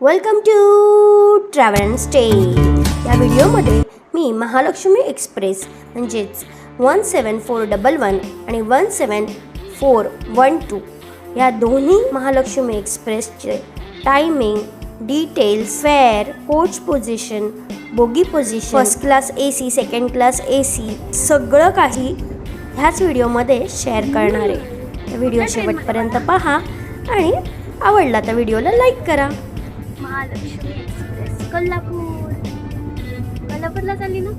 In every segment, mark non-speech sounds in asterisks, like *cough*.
Welcome to travel and stay या व्हिडिओमध्ये मी महालक्ष्मी एक्सप्रेस म्हणजेच one seven four double one आणि one seven four one two या दोन्ही Mahalakshmi एक्सप्रेसचे timing details fare coach position bogie position first class A C second class A C सगळं काही ह्याच व्हिडिओमध्ये शेअर करणार आहे. व्हिडिओ शेवटपर्यंत पहा आणि आवडला तर व्हिडिओला लाईक करा. महालक्ष्मी एक्सप्रेस कोल्हापूर. कोल्हापूरला चालली ना?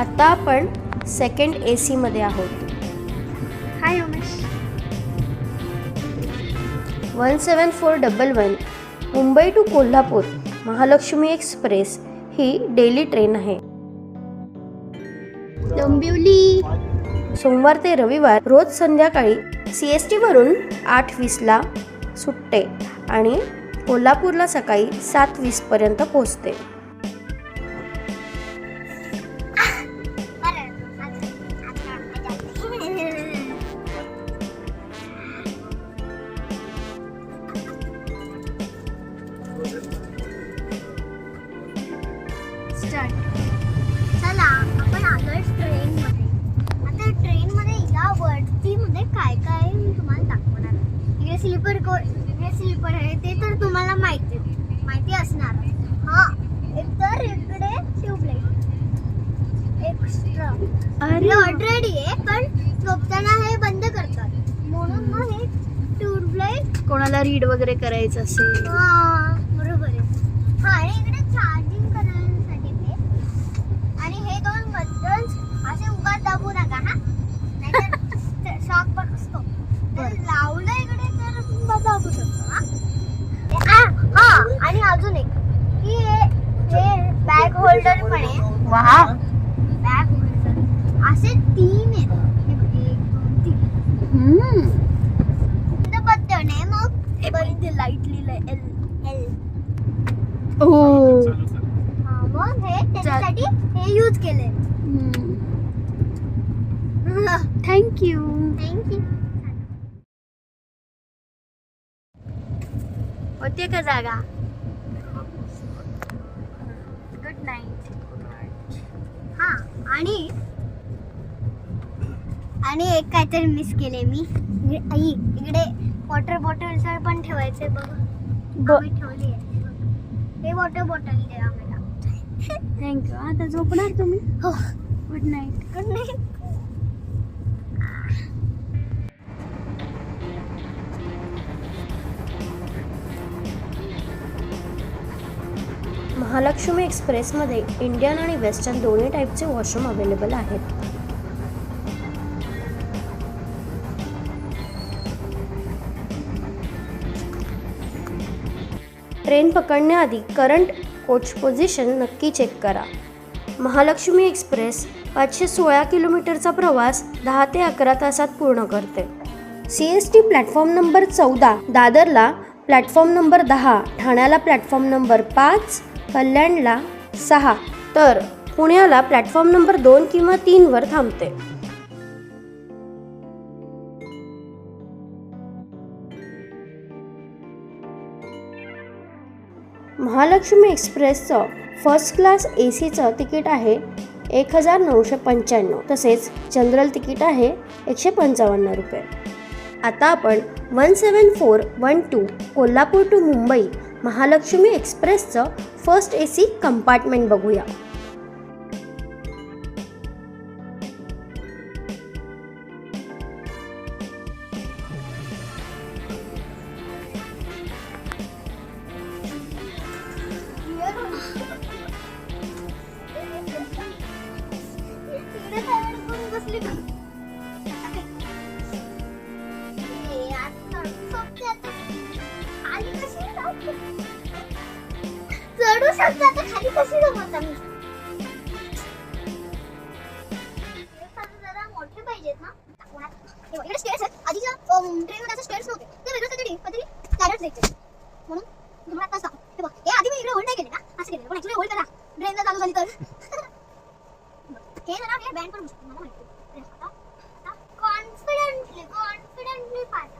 आता आपण सेकंड ए सीमध्ये आहोत. Hi Umesh. One seven four double one Mumbai to Kolhapur Mahalakshmi express he daily train आहे. डोंबिवली. सोमवार ते रविवार रोज संध्याकाळी सी एस टीवरून आठ वीसला सुटते. आणि कोल्हापूरला सकाळी सात वीसपर्यंत पोहोचते. चला आपण आलोय ट्रेन मध्ये आता ट्रेनमध्ये या वरती मध्ये काय काय मी तुम्हाला दाखवणार इकडे स्लीपर कोच स्लीपर आहे ते तर तुम्हाला माहिती माहिती असणार. हा एक तर इकडे ट्यूबलाईट. एक्स्ट्रा. अरे ऑलरेडी आहे पण झोपताना हे बंद करतात. म्हणून मग हे ट्यूबलाईट कोणाला रीड वगैरे करायचं असेल. हा बरोबर आहे. हा आणि इकडे चार्जिंग करण्यासाठी ते. आणि हे दोन बटन्स असे उगाच दाबू नका हा. नाहीतर *laughs* शॉक पण असतो. लावलं इकडे तर दाबू शकतो. अजून एक. की हे हे बॅग होल्डर पण आहे. वा. बॅग होल्डर असे तीन आहेत. हे बघ, एक दोन तीन. इथं बटन आहे मग हे बघ इथे लाइट लिहिलंय. एल एल मग हे त्याच्यासाठी हे यूज केले थँक्यू थँक्यू होते का जागा गुड नाईट हा आणि आणि एक काहीतरी मिस केले मी. आई इकडे वॉटर बॉटल पण ठेवायचे बघ. ठेवली आहे. हे वॉटर बॉटल दे आम्हाला. थँक्यू आता झोपणार तुम्ही? हो. Good night good night Mahalakshmi एक्सप्रेसमध्ये Indian आणि वेस्टर्न दोन्ही टाईपचे वॉशरूम अवेलेबल आहेत. ट्रेन पकडण्याआधी करंट कोच पोझिशन नक्की चेक करा. महालक्ष्मी एक्सप्रेस पाचशे सोळा किलोमीटरचा प्रवास दहा ते अकरा तासात पूर्ण करते. C S T platform number चौदा दादरला प्लॅटफॉर्म नंबर दहा ठाण्याला प्लॅटफॉर्म नंबर पाच कल्याणला सहा. तर पुण्याला प्लॅटफॉर्म नंबर दोन किंवा तीनवर थांबते. महालक्ष्मी एक्सप्रेसचं फर्स्ट क्लास ए सीचं तिकीट आहे एक हजार नऊशे पंच्याण्णव. तसेच जनरल तिकीट आहे एकशे पंचावन्न रुपये. आता आपण one seven four one two Kolhapur to Mumbai Mahalakshmi एक्सप्रेसचं फ़र्स्ट ए सी कंपार्टमेंट बघूया तिकडे खाली कशी जमवता मी जरा मोठे पाहिजेत ना हे बघ, इकडे stairs आहेत. आधीच्या ट्रेनमध्ये असे स्टेअर्स नव्हते ते वेगळं काहीतरी काहीतरी कॅरेट द्यायचे म्हणून तुम्हाला आता सांग हे बघ हे आधी मी इकडे होल्ड नाही केले ना असं केले पण ऍक्च्युली होल्ड करा ट्रेन जर चालू झाली तर हे जरा हे बँड पण मला माहिती कॉन्फिडेंटली कॉन्फिडेंटली पाठ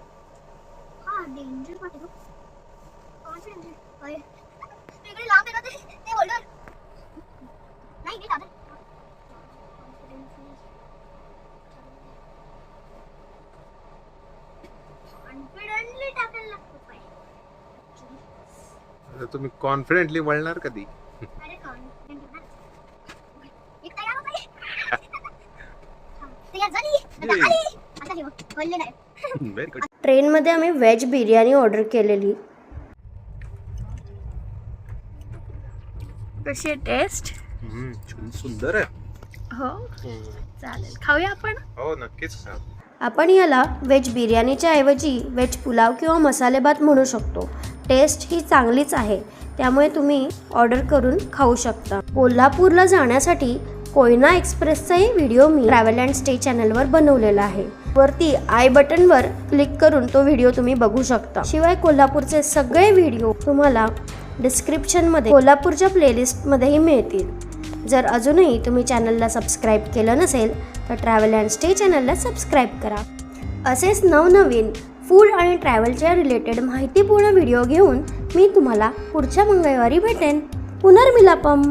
हा डेंजर पाठ आहे तो. अरे, इकडे लांब आहे का ते ते होल्डर नाही इकडे दादा कॉन्फिडेंटली टाकायला लागतो पाय तुम्ही कॉन्फिडेंटली वळणार कधी? व्हेरी गुड ट्रेनमध्ये आम्ही व्हेज बिर्याणी ऑर्डर केलेली. कशी टेस्ट सुंदर आहे. हो? चालेल. खाऊया आपण? हो नक्कीच आपण याला व्हेज बिर्याणीच्या ऐवजी व्हेज पुलाव किंवा मसाले भात म्हणू शकतो. टेस्ट ही चांगलीच आहे. त्यामुळे तुम्ही ऑर्डर करून खाऊ शकता. कोल्हापूरला जाण्यासाठी कोयना एक्सप्रेसचाही व्हिडिओ मी ट्रॅव्हल अँड स्टे चॅनलवर बनवलेला आहे. वरती आय बटनवर क्लिक करून तो व्हिडिओ तुम्ही बघू शकता. शिवाय कोल्हापूरचे सगळे व्हिडिओ तुम्हाला डिस्क्रिप्शनमध्ये कोल्हापूरच्या प्लेलिस्टमध्येही मिळतील. जर अजूनही तुम्ही चॅनलला सबस्क्राईब केलं नसेल तर ट्रॅव्हल अँड स्टे चॅनलला सबस्क्राईब करा. असेच नवनवीन फूड आणि ट्रॅव्हलच्या रिलेटेड माहितीपूर्ण व्हिडिओ घेऊन मी तुम्हाला पुढच्या मंगळवारी भेटेन. पुनर्मिलापम!